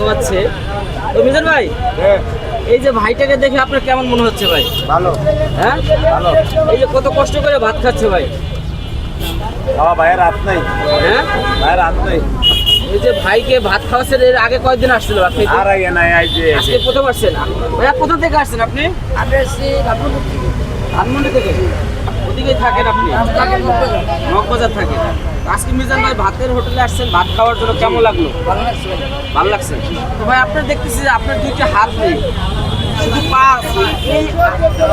খাওয়াচ্ছে তো মিজান ভাই এই যে ভাইটাকে দেখে আপনার কেমন মনে হচ্ছে ভাই? ভালো। হ্যাঁ? ভালো। এই যে কত কষ্ট করে ভাত খাচ্ছে ভাই? বাবা ভাইয়ের রাত নেই। হ্যাঁ? ভাইয়ের রাত নেই। এই যে ভাইকে ভাত খাওয়াচ্ছেন এর আগে কয়েকদিন আসছিল ভাত খাইতে? আর আগে নাই আই যে আজকে প্রথম আসছেন? ভাইয়া কোথা থেকে আসছেন আপনি? আমি এসেছি ধানমন্ডি থেকে। ওদিকেই থাকেন আপনি মগবাজার। থাকেন আজকে মিজান ভাই ভাতের হোটেলে আসছেন ভাত খাওয়ার জন্য কেমন লাগল ভালো লাগছে ভাই। তো ভাই আপনার দেখতেছি যে আপনার দুইটা হাত নেই শুধু পা আছে এই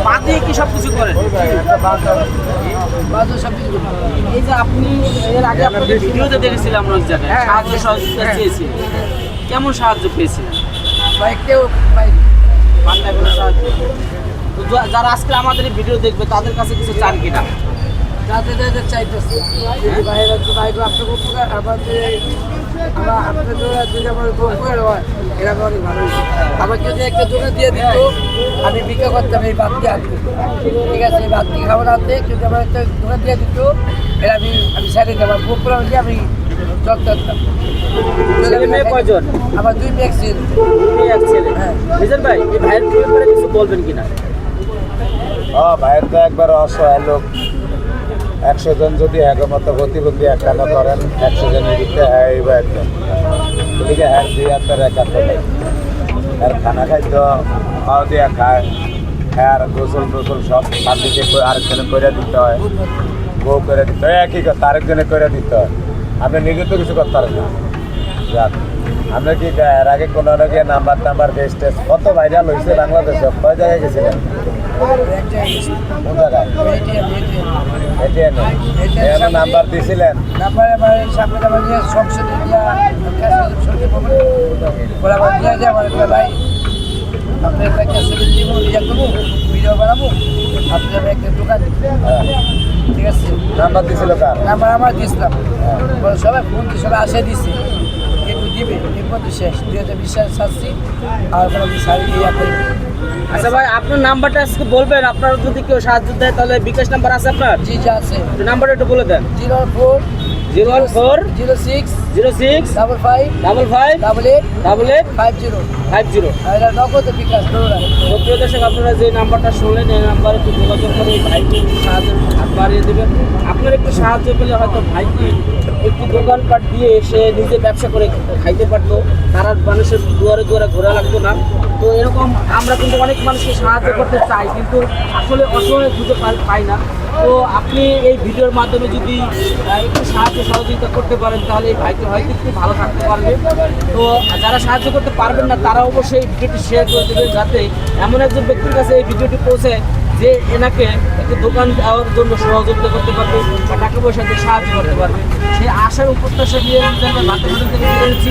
পা দিয়ে কি সব কিছু করেন। এই যে আপনি এর আগে আপনাদের ভিডিওতে দেখেছিলাম ওই জায়গায় হ্যাঁ, সাহায্য হ্যাঁ, সহযোগিতা হ্যাঁ। চেয়েছিলেন কেমন সাহায্য পেয়েছিলেন বাইকটাও বাইক পাল্টায় কোনো সাহায্য যারা আজকে আমাদের ভিডিও দেখবে তাদের কাছে কিছু চান কিনা? যাতে যাতে চাইতেছে। যদি বাইরে বাইক আপনার উপকার আমাদের আমরা আপনাদের যদি আমার উপকার হয় অনেক ভালো। আমাকে যদি একটা দিয়ে দিত আমি বিক্রি করতাম এই বাদ দিয়ে আনতে ঠিক আছে এই বাদ দিয়ে খাবার আনতে যদি আমার একটা দিয়ে দিত এর আমি আমি সাইডে আমার পুকুর দিয়ে আমি কয়জন? আমার দুই মেয়ে এক ছেলে। হ্যাঁ। ভাই এই ভাইয়ের ব্যাপারে কিছু বলবেন কিনা? ও ভাইয়ের তো একবার অসহায় লোক। একশো জন যদি একমত প্রতিবন্ধী একান্ন করেন একশো জনের ভিতরে হ্যাঁ একজন এদিকে হ্যাঁ দুই হাজার একাত্ত নেই আর খানা খাইতে খাওয়া দিয়া খায়। হ্যাঁ আর গোসল টোসল সব দিকে আরেকজনে করে দিতে হয়। বউ করে দিতে হয়। একই কথা, আরেকজনে করে দিতে হয়। আপনি নিজে তো কিছু করতে পারেন না। যাক। আপনি কি এর আগে কোনো রোগে নাম্বার টাম্বার বেস্ট টেস্ট কত ভাইরাল হয়েছে বাংলাদেশে? কয় জায়গায় গেছিলেন? কোন জায়গায়? এটিএনে নাম্বার দিয়েছিলেন আমার ভাই একটা দিব ইয়া করব ভিডিও বানাবো আপনি একটা দোকান। হ্যাঁ। ঠিক আছে? নাম্বার দিয়েছিল কার? নাম্বার আমার দিয়েছিলাম সবাই ফোন দিয়ে সবাই আসে দিছে। দিবে এরপর তো শেষ। দুই হাজার বিশ সালে ছাড়ছি আর কোনো সারি আচ্ছা ভাই আপনার নাম্বারটা আজকে বলবেন। আপনার যদি কেউ সাহায্য দেয় তাহলে বিকাশ নাম্বার আছে আপনার? জি জি আছে। নাম্বারটা একটু বলে দেন। Zero four zero one four zero six zero six double five double five double eight double eight five zero five zero এটা নগদ বিকাশ প্রিয় দর্শক আপনারা যে নাম্বারটা শুনলেন এই নাম্বারে একটু যোগাযোগ করে এই ভাইকে সাহায্য হাত বাড়িয়ে দেবেন। আপনার একটু সাহায্য পেলে হয়তো ভাইকে একটু দোকানপাট দিয়ে সে নিজে ব্যবসা করে খাইতে পারতো। তারা মানুষের দুয়ারে দুয়ারে ঘোরা লাগতো না। তো এরকম আমরা কিন্তু অনেক মানুষকে সাহায্য করতে চাই কিন্তু আসলে অসহায় খুঁজে পাই না। তো আপনি এই ভিডিওর মাধ্যমে যদি একটু সাহায্য সহযোগিতা করতে পারেন, তাহলে এই ভাইকে হয়তো একটু ভালো থাকতে পারবে। তো যারা সাহায্য করতে পারবেন না, তারা অবশ্যই এই ভিডিওটি শেয়ার করে দেবেন যাতে এমন একজন ব্যক্তির কাছে এই ভিডিওটি পৌঁছে যে এনাকে একটু দোকান দেওয়ার জন্য সহযোগিতা করতে পারবে বা টাকা পয়সা দিয়ে সাহায্য করতে পারবে। সেই আশার উপর নিয়ে ভাতের হোটেল থেকে বেরিয়েছি